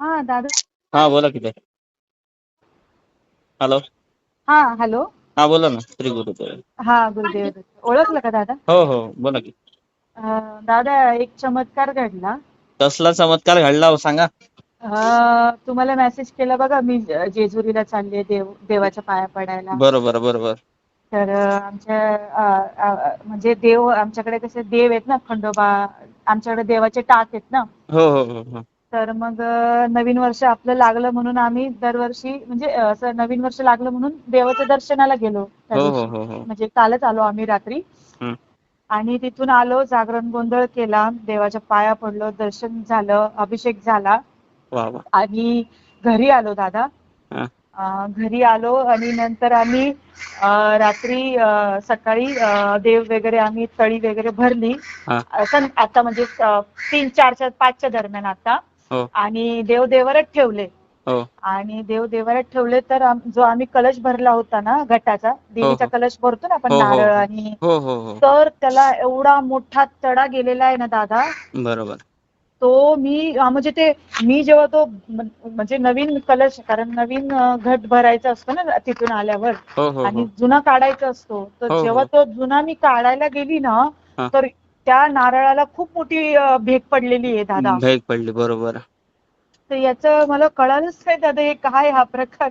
हा दादा. हा बोला की ताई. हॅलो हा हॅलो हा बोला ना श्री गुरुदेव. हा गुरुदेव दत्त. ओळखलं का दादा? हो हो बोला की. अं, दादा एक चमत्कार घडला. कसला चमत्कार घडला हो सांगा. अं, तुम्हाला मेसेज केला बघा मी जेजुरीला चालले देव देवाच्या पाया पडायला. बरोबर बरोबर. तर अं, आमच्या अं, अं, म्हणजे देव आमच्याकडे कसे देव आहेत ना खंडोबा आमच्याकडे देवाचे टाक आहेत ना. हो हो हो हो. तर मग नवीन वर्ष आपलं लागलं म्हणून आम्ही दरवर्षी म्हणजे असं नवीन वर्ष लागलं म्हणून देवाच्या दर्शनाला गेलो हो हो. हो म्हणजे कालच आलो आम्ही रात्री. आणि तिथून आलो जागरण गोंधळ केला देवाच्या पाया पडलो दर्शन झालं अभिषेक झाला. आणि घरी आलो दादा. घरी आलो आणि नंतर आम्ही रात्री सकाळी देव वगैरे आम्ही तळी वगैरे भरली. असं आता म्हणजे तीन चारच्या पाचच्या दरम्यान आता. आणि देव देवरच ठेवले हो आणि देव देवाऱ्यात ठेवले तर जो आम्ही कलश भरला होता ना घटाचा देवीचा हो. कलश भरतो ना आपण हो, हो, नारळ हो. आणि हो हो हो तर त्याला एवढा मोठा तडा गेलेला आहे ना दादा बरोबर तो मी म्हणजे ते मी जेव्हा तो म्हण- म्हणजे नवीन कलश कारण नवीन घट भरायचा असतो ना तिथून आल्यावर हो हो आणि हो जुना काढायचा असतो तर हो, जेव्हा हो. तो जुना मी काढायला गेली ना हा. तर त्या नारळाला खूप मोठी भेग पडलेली आहे दादा. भेग पडली बरोबर. तर याचं मला कळालंच नाही दादा हे काय हा प्रकार?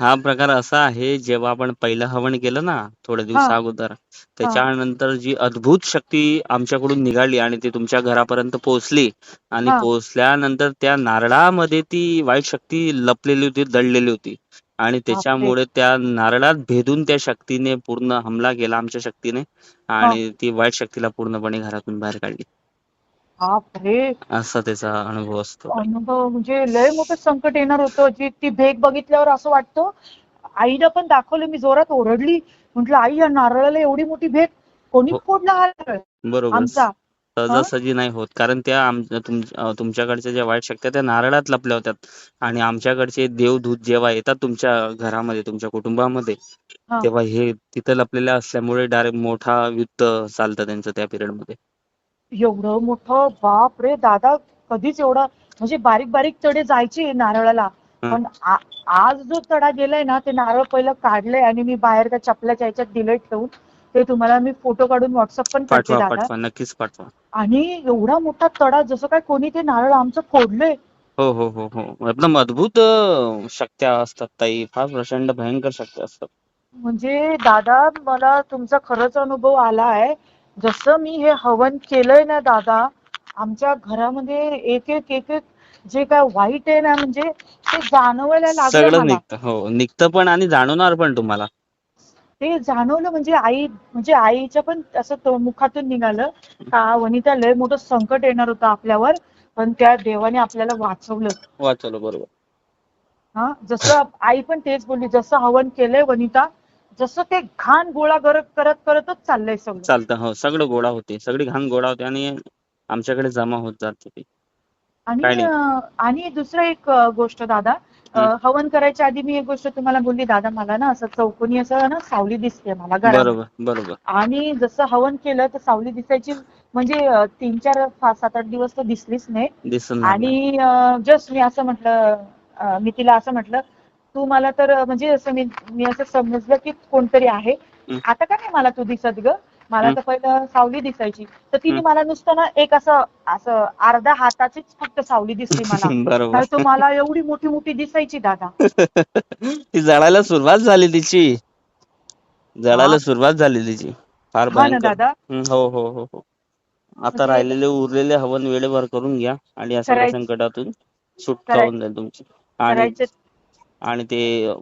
हा प्रकार असा आहे जेव्हा आपण पहिलं हवन केलं ना थोड्या दिवसा अगोदर त्याच्यानंतर जी अद्भुत शक्ती आमच्याकडून निघाली आणि ती तुमच्या घरापर्यंत पोहोचली आणि. पोहोचल्यानंतर त्या नारळामध्ये ती वाईट शक्ती लपलेली होती दडलेली होती. आणि त्याच्यामुळे त्या नारळात भेदून त्या शक्तीने पूर्ण हमला केला आमच्या शक्तीने. आणि ती वाईट शक्तीला पूर्णपणे घरातून बाहेर काढली. बापरे. असा त्याचा अनुभव असतो. अनुभव म्हणजे लय मोठं संकट येणार होतं. जी ती भेग बघितल्यावर असं वाटतं. आईला पण दाखवलं मी जोरात ओरडली. म्हंटल आई या नारळाला एवढी मोठी भेग? कोणी हो. फोडला हा नारळ? बरोबर. आमचा सहजासहजी नाही होत. कारण त्या आम तुम अं, तुमच्याकडच्या ज्या वाईट शक्त्या त्या नारळात लपल्या होत्या आणि आमच्याकडचे देवदूत जेव्हा येतात तुमच्या घरामध्ये तुमच्या कुटुंबामध्ये हा. तेव्हा हे तिथं लपलेल्या असल्यामुळे डायरेक्ट मोठा युद्ध चालतं त्यांचं त्या पिरियडमध्ये एवढं मोठं? बाप रे! दादा कधीच एवढा म्हणजे बारीक बारीक तडे जायचे नारळाला. हं. पण आ- आज जो तडा गेलाय ना ते नारळ पहिलं काढलंय आणि मी बाहेर त्या चपल्याच्या ह्याच्यात दिलंय ठेवून ते तुम्हाला मी फोटो काढून व्हॉट्सअप पण पाठवा पाठवा नक्कीच पाठवा. आणि एवढा मोठा तडा जसं काय कोणी ते नारळ आमचं फोडलंय. हो हो हो हो. एकदम अद्भुत शक्त्या असतात ताई. फार प्रचंड भयंकर शक्त्या असतात. म्हणजे दादा मला तुमचा खरंच अनुभव आलाय जसं मी हे हवन केलंय ना दादा आमच्या घरामध्ये एक एक एक एक जे काय वाईट आहे ना म्हणजे ते जाणवायला लागलं सगळं मला. निघतं. हो निघतं पण आणि जाणवणार पण तुम्हाला. ते जाणवलं म्हणजे आई म्हणजे आईच्या पण असं तो मुखातून निघालं का वनिता लय मोठं संकट येणार होतं आपल्यावर पण त्या देवाने आपल्याला वाचवलं. वाचवलं बरोबर. हा जसं आई पण तेच बोलली जसं हवन केलंय वनिता जसं ते घाण गोळा करत करत करतच चाललंय सगळं. चालतं हो सगळं गोळा होते सगळी घाण गोळा होते आणि आमच्याकडे जमा होत जाते ती. आणि आणि दुसरं एक गोष्ट दादा हवन करायच्या आधी मी एक गोष्ट तुम्हाला बोलली दादा मला ना असं चौकोनी असं ना सावली दिसते मला बरोबर बरोबर. आणि जसं हवन केलं तर सावली दिसायची म्हणजे तीन चार पाच सात आठ दिवस तर दिसलीच नाही. आणि जस्ट मी असं म्हटलं मी तिला असं म्हटलं तू मला तर म्हणजे असं मी मी असं समजलं की कोणतरी आहे. आता का नाही मला तू दिसत ग? मला. तर पहिलं सावली दिसायची. तर तिने. मला नुसतं ना एक असं असं अर्धा हाताचीच फक्त सावली दिसली मला. बरोबर. तर मला एवढी मोठी मोठी दिसायची दादा. ती जळायला सुरुवात झाली तिची. जळायला. सुरुवात झाली तिची. फार हा ना भयंकर. दादा. हं, हो हो हो हो. आता म्हणजे- राहिलेले उरलेले हवन वेळेवर करून घ्या आणि या सगळ्या करायचं- संकटातून सुटका होऊन जाईल तुमची. आणि करायचे आणि ते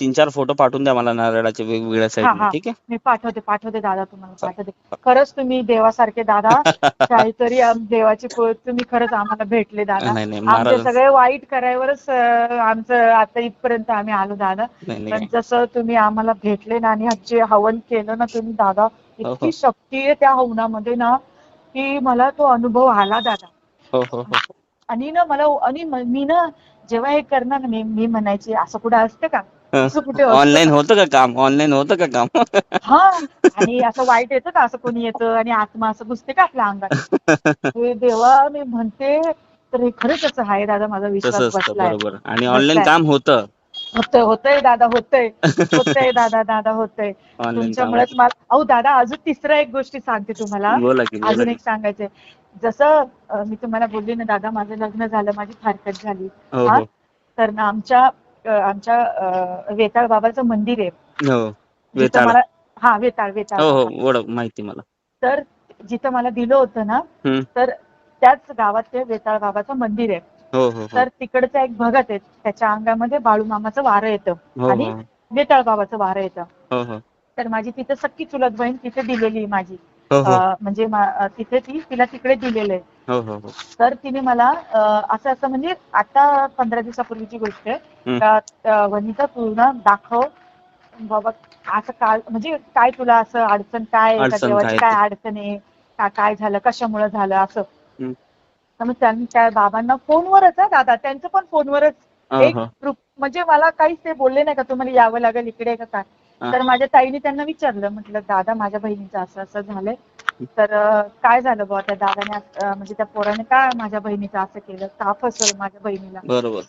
तीन चार फोटो पाठवून द्या मला नारळाचे वेगवेगळ्या हा हा. ठीक आहे? मी पाठवते पाठवते दादा तुम्हाला पाठवते. खरंच तुम्ही देवासारखे दादा काहीतरी आम- देवाची तुम्ही खरंच आम्हाला भेटले दादा. नाही नाही आमचे महाराज सगळे वाईट करायवरच अं, आमचं आता इथपर्यंत आम्ही आलो दादा. नाही पण नाही जसं तुम्ही आम्हाला भेटले ना आणि जे हवन केलं ना तुम्ही दादा हो. इतकी शक्ती आहे त्या हवनामध्ये ना की मला तो अनुभव आला दादा. हो हो हो. आणि ना मला आणि म- ना जेव्हा हे करणार ना मी मी म्हणायची असं कुठं असतं का? असं कुठे ऑनलाईन? होतं का काम? ऑनलाईन होतं का काम? हा. आणि असं वाईट येतं का? असं कोणी येतं? आणि आत्मा असं घुसते का आपल्या अंगात? हे देवा मी म्हणते तर हे खरंच असं आहे दादा माझा विश्वास बरोबर. आणि ऑनलाईन. काम होतं. होतंय होतंय दादा होतंय. होतंय दादा दादा होतंय. तुमच्यामुळेच मला अहो दादा अजून तिसरा एक गोष्टी सांगते तुम्हाला. बोला की बोला अजून की. एक सांगायचंय. जसं अं, मी तुम्हाला बोलली ना दादा माझं लग्न झालं माझी फारकत झाली. हो हा? हो. तर ना आमच्या अं, आमच्या अं, वेताळ बाबाचं मंदिर आहे. हो जिथं वेताळ. मला हा वेताळ वेताळ. हो. हो ओळख माहिती मला. तर जिथं मला दिलं होतं ना हम्म. तर त्याच गावात ते वेताळ बाबाचं मंदिर आहे. तर तिकडचा एक भगत आहे त्याच्या अंगामध्ये बाळूमामाचं वारं येतं हो आणि हो. वेताळ बाबाचं वारं येतं. हो हो. तर माझी तिथे सक्की चुलत बहीण तिथे दिलेली आहे माझी. हो हो. म्हणजे तिथे ती तिला तिकडे दिलेलं आहे. हो हो हो. तर तिने मला असं असं म्हणजे आता पंधरा दिवसापूर्वीची गोष्ट आहे. वनिता पूर्ण दाखव. बाबा असं काय म्हणजे काय तुला असं अडचण काय देवाची काय ते. अडचण आहे? काय झालं? कशामुळे झालं? असं. तर मग त्यांनी त्या बाबांना फोनवरच आहे दादा त्यांचं पण फोनवरच. हो एक हो. प्रूफ म्हणजे मला काहीच ते बोलले नाही का तुम्हाला यावं लागेल इकडे का काय? हा. तर माझ्या ताईने त्यांना विचारलं म्हटलं दादा माझ्या बहिणीचं असं असं झालंय. तर अं, काय झालं बुवा त्या दादाने अस- अं, म्हणजे त्या पोराने काय माझ्या बहिणीचं असं केलं? का फसवलं माझ्या बहिणीला? बरोबर.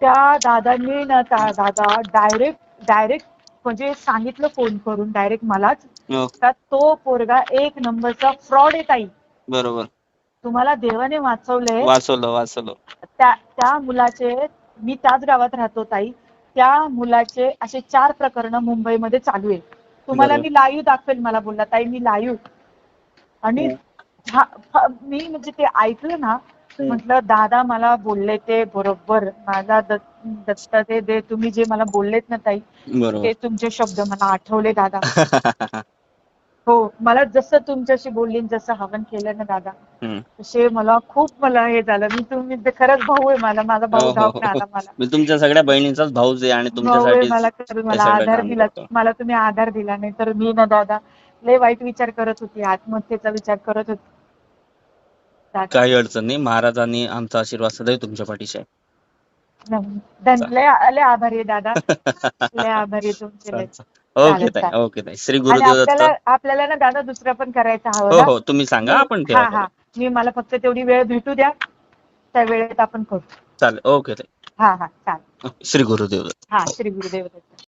त्या दादांनी ना त्या दादा डायरेक्ट डायरेक्ट म्हणजे सांगितलं फोन करून डायरेक्ट मलाच. हो का तो पोरगा एक नंबरचा फ्रॉड आहे ताई. बरोबर. तुम्हाला देवाने वाचवलंय वाचवलं वाचवलं. त्या त्या मुलाचे मी त्याच गावात राहतो ताई. त्या मुलाचे असे चार प्रकरण मुंबईमध्ये चालू आहे तुम्हाला. मी लाईव्ह दाखवेल मला बोलला. ताई मी लाईव्ह आणि फ- मी म्हणजे ते ऐकलं ना म्हटलं दादा मला बोलले ते बरोबर. माझा दत्त दत्त ते दे तुम्ही जे मला बोललेत ना ताई ते बरोबर तुमचे शब्द मला आठवले दादा. हो मला जसं तुमच्याशी बोलली जसं हवन केलं ना दादा. तसे मला खूप मला हे झालं मी तुम्ही खरंच भाऊ आहे मला माझा हो, भाऊ हो, धावून आला हो. मला मी तुमच्या सगळ्या बहिणींचाच भाऊच आहे आणि भाऊ आहे तुमच्यासाठी मला मला आधार दिला. मला तुम्ही आधार दिला नाही तर मी ना दादा लय वाईट विचार करत होती आत्महत्येचा विचार करत होती काही अडचण नाही महाराजांनी आमचा आशीर्वाद सदैव तुमच्या पाठीशी आहे लय आभारी आहे दादा. लय आभारी तुमचे. ओके ताई. ओके ताई. श्री गुरुदेव दत्त. आपल्याला ना दादा दुसरं पण करायचं हवं हो हो तुम्ही सांगा आपण हा हा. मी मला फक्त तेवढी वेळ भेटू द्या. त्या वेळेत आपण करू. चालेल ओके ताई. हा हा चालेल. श्री गुरुदेव दत्त. हा श्री गुरुदेव दत्त.